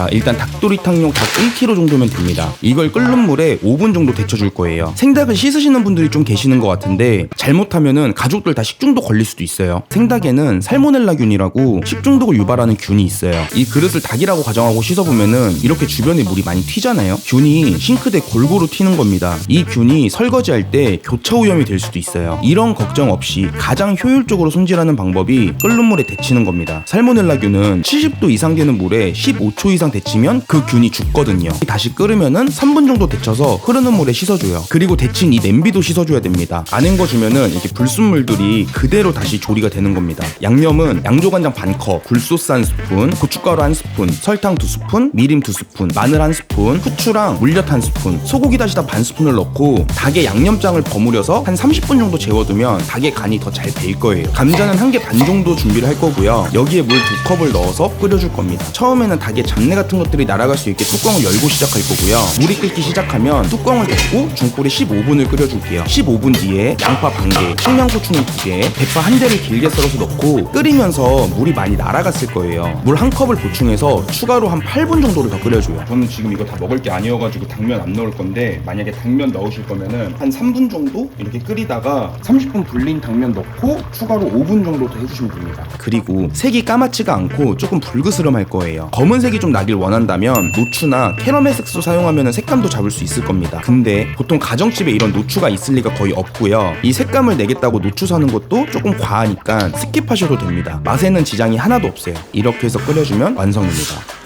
자 일단 닭도리탕용 닭 1kg 정도면 됩니다. 이걸 끓는 물에 5분 정도 데쳐줄 거예요. 생닭을 씻으시는 분들이 좀 계시는 것 같은데 잘못하면은 가족들 다 식중독 걸릴 수도 있어요. 생닭에는 살모넬라균이라고 식중독을 유발하는 균이 있어요. 이 그릇을 닭이라고 가정하고 씻어보면은 이렇게 주변에 물이 많이 튀잖아요. 균이 싱크대 골고루 튀는 겁니다. 이 균이 설거지할 때 교차 오염이 될 수도 있어요. 이런 걱정 없이 가장 효율적으로 손질하는 방법이 끓는 물에 데치는 겁니다. 살모넬라균은 70도 이상 되는 물에 15초 이상 데치면 그 균이 죽거든요. 다시 끓으면은 3분 정도 데쳐서 흐르는 물에 씻어줘요. 그리고 데친 이 냄비도 씻어줘야 됩니다. 안 헹궈주면은 이렇게 불순물들이 그대로 다시 조리가 되는 겁니다. 양념은 양조간장 반 컵, 굴소스 한 스푼, 고춧가루 한 스푼, 설탕 두 스푼, 미림 두 스푼, 마늘 한 스푼, 후추랑 물엿 한 스푼, 소고기 다시다 반 스푼을 넣고 닭의 양념장을 버무려서 한 30분 정도 재워두면 닭의 간이 더 잘 배일 거예요. 감자는 한 개 반 정도 준비를 할 거고요. 여기에 물 두 컵을 넣어서 끓여줄 겁니다. 처음에는 닭의 잡내 같은 것들이 날아갈 수 있게 뚜껑을 열고 시작할 거고요. 물이 끓기 시작하면 뚜껑을 닫고 중불에 15분을 끓여줄게요. 15분 뒤에 양파 반 개, 청양고추는 두 개, 대파 한 대를 길게 썰어서 넣고 끓이면서 물이 많이 날아갔을 거예요. 물 한 컵을 보충해서 추가로 한 8분 정도를 더 끓여줘요. 저는 지금 이거 다 먹을 게 아니어가지고 당면 안 넣을 건데 만약에 당면 넣으실 거면은 한 3분 정도 이렇게 끓이다가 30분 불린 당면 넣고 추가로 5분 정도 더 해주시면 됩니다. 그리고 색이 까맣지가 않고 조금 불그스름할 거예요. 검은색이 좀 나길 원한다면 노추나 캐러멜 색소 사용하면 색감도 잡을 수 있을 겁니다. 근데 보통 가정집에 이런 노추가 있을 리가 거의 없고요. 이 색감을 내겠다고 노추 사는 것도 조금 과하니까 스킵하셔도 됩니다. 맛에는 지장이 하나도 없어요. 이렇게 해서 끓여주면 완성입니다.